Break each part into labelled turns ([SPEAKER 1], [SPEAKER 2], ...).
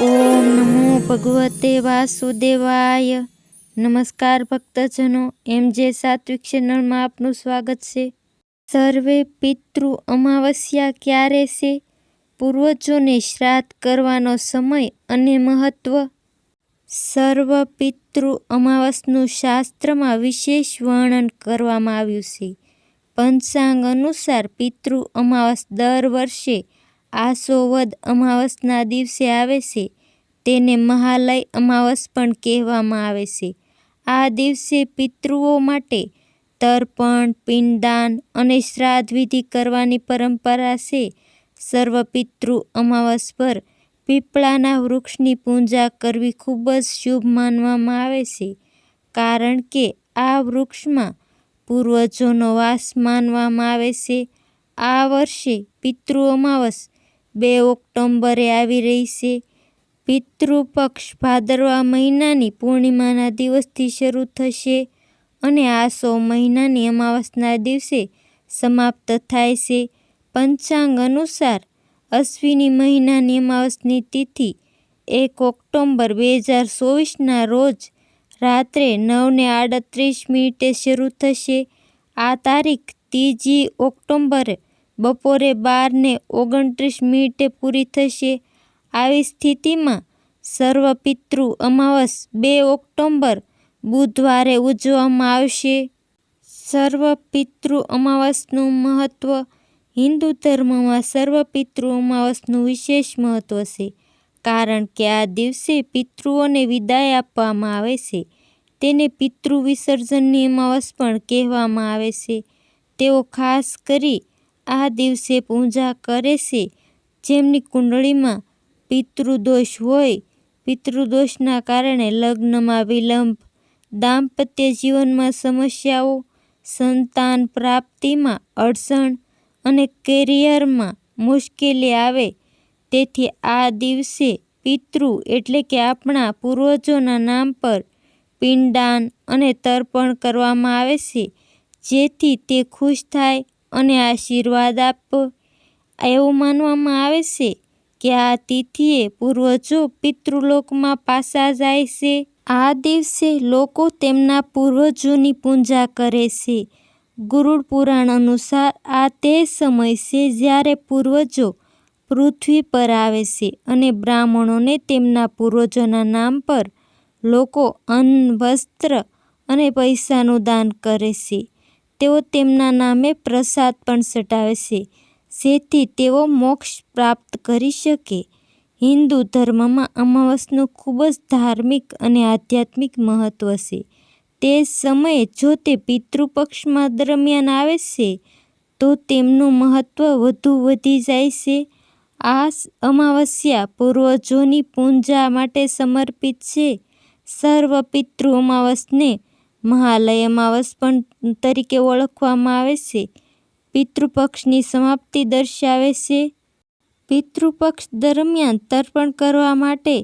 [SPEAKER 1] ઓમ નમો ભગવતે વાસુદેવાય. નમસ્કાર ભક્તજનો, એમ જે સાત્વિક ચેનલમાં આપનું સ્વાગત છે. સર્વે પિતૃ અમાવસ્યા ક્યારે છે? પૂર્વજોને શ્રાદ્ધ કરવાનો સમય અને મહત્વ? સર્વ પિતૃ અમાવસનું શાસ્ત્રમાં વિશેષ વર્ણન કરવામાં આવ્યું છે. પંચાંગ અનુસાર પિતૃ અમાવસ દર વર્ષે આસો વદ અમાવસના દિવસે આવે છે. તેને મહાલય અમાવસ પણ કહેવામાં આવે છે. આ દિવસે પિતૃઓ માટે તર્પણ પિંડદાન અને શ્રાદ્ધ વિધિ કરવાની પરંપરા છે. સર્વ પિતૃ અમાવસ પર પીપળાના વૃક્ષની પૂજા કરવી ખૂબ જ શુભ માનવામાં આવે છે. કારણ કે આ વૃક્ષમાં પૂર્વજોનો વાસ માનવામાં આવે છે. આ વર્ષે પિતૃ અમાવસ બે ઓક્ટોમ્બરે આવી રહી છે. પિતૃપક્ષ ભાદરવા મહિનાની પૂર્ણિમાના દિવસથી શરૂ થશે અને આસો મહિનાની અમાવસના દિવસે સમાપ્ત થાય છે. પંચાંગ અનુસાર અશ્વિની મહિનાની અમાવસની તિથિ એક ઓક્ટોબર બે હજાર ચોવીસના રોજ રાત્રે નવને આડત્રીસ મિનિટે શરૂ થશે. આ તારીખ ત્રીજી ઓક્ટોબરે બપોરે બારને ઓગણત્રીસ મિનિટે પૂરી થશે. આવી સ્થિતિમાં સર્વ પિતૃ અમાવસ બે ઓક્ટોબર બુધવારે ઉજવવામાં આવશે. સર્વ પિતૃ અમાવસનું મહત્વ હિન્દુ ધર્મમાં સર્વ પિતૃ અમાવસનું વિશેષ મહત્વ છે, કારણ કે આ દિવસે પિતૃઓને વિદાય આપવામાં આવે છે. તેને પિતૃ વિસર્જનની અમાવસ પણ કહેવામાં આવે છે. તેઓ ખાસ કરી આ દિવસે પૂજા કરે છે. જેમની કુંડળીમાં પિતૃદોષ હોય, પિતૃદોષના કારણે લગ્નમાં વિલંબ, દાંપત્ય જીવનમાં સમસ્યાઓ, સંતાન પ્રાપ્તિમાં અડચણ અને કેરિયરમાં મુશ્કેલી આવે. તેથી આ દિવસે પિતૃ એટલે કે આપણા પૂર્વજોના નામ પર પિંડદાન અને તર્પણ કરવામાં આવે છે. જેથી તે ખુશ થાય અને આશીર્વાદ આપો. એવું માનવામાં આવે છે કે આ તિથિએ પૂર્વજો પિતૃલોકમાં પાછા જાય છે. આ દિવસે લોકો તેમના પૂર્વજોની પૂજા કરે છે. ગુરુડ પુરાણ અનુસાર આ તે સમય છે જ્યારે પૂર્વજો પૃથ્વી પર આવે છે અને બ્રાહ્મણોને તેમના પૂર્વજોના નામ પર લોકો અન્ન, વસ્ત્ર અને પૈસાનું દાન કરે છે. તેઓ તેમના નામે પ્રસાદ પણ સટાવે છે, જેથી તેઓ મોક્ષ પ્રાપ્ત કરી શકે. હિન્દુ ધર્મમાં અમાવસનું ખૂબ જ ધાર્મિક અને આધ્યાત્મિક મહત્વ છે. તે સમયે જો તે પિતૃપક્ષમાં દરમિયાન આવે છે, તો તેમનું મહત્વ વધુ વધી જાય છે. આ અમાવસ્યા પૂર્વજોની પૂજા માટે સમર્પિત છે. સર્વ પિતૃ અમાવસને મહાલય અમાવસ પણ તરીકે ઓળખવામાં આવે છે. પિતૃપક્ષની સમાપ્તિ દર્શાવે છે. પિતૃપક્ષ દરમિયાન તર્પણ કરવા માટે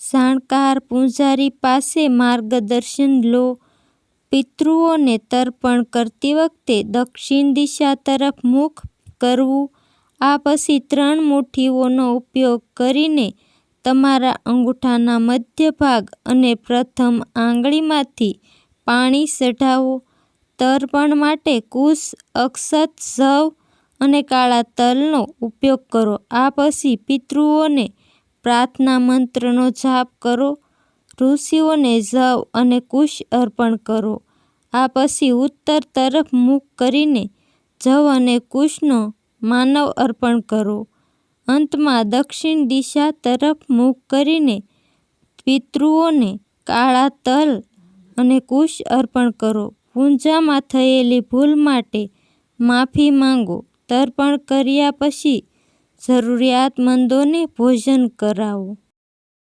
[SPEAKER 1] શાણકાર પૂજારી પાસે માર્ગદર્શન લો. પિતૃઓને તર્પણ કરતી વખતે દક્ષિણ દિશા તરફ મુખ કરવું. આ પછી ત્રણ મુઠ્ઠીઓનો ઉપયોગ કરીને તમારા અંગૂઠાના મધ્ય ભાગ અને પ્રથમ આંગળીમાંથી પાણી ચઢાવો તર્પણ માટે કુશ, અક્ષત, જવ અને કાળા તલનો ઉપયોગ કરો. આ પછી પિતૃઓને પ્રાર્થના મંત્રનો જાપ કરો, ઋષિઓને જવ અને કુશ અર્પણ કરો. આ પછી ઉત્તર તરફ મુખ કરીને જવ અને કુશનો માનવ અર્પણ કરો. અંતમાં દક્ષિણ દિશા તરફ મુખ કરીને પિતૃઓને કાળા તલ અને કુશ અર્પણ કરો. પૂજામાં થયેલી ભૂલ માટે માફી માંગો. તર્પણ કર્યા પછી જરૂરિયાતમંદોને ભોજન કરાવો.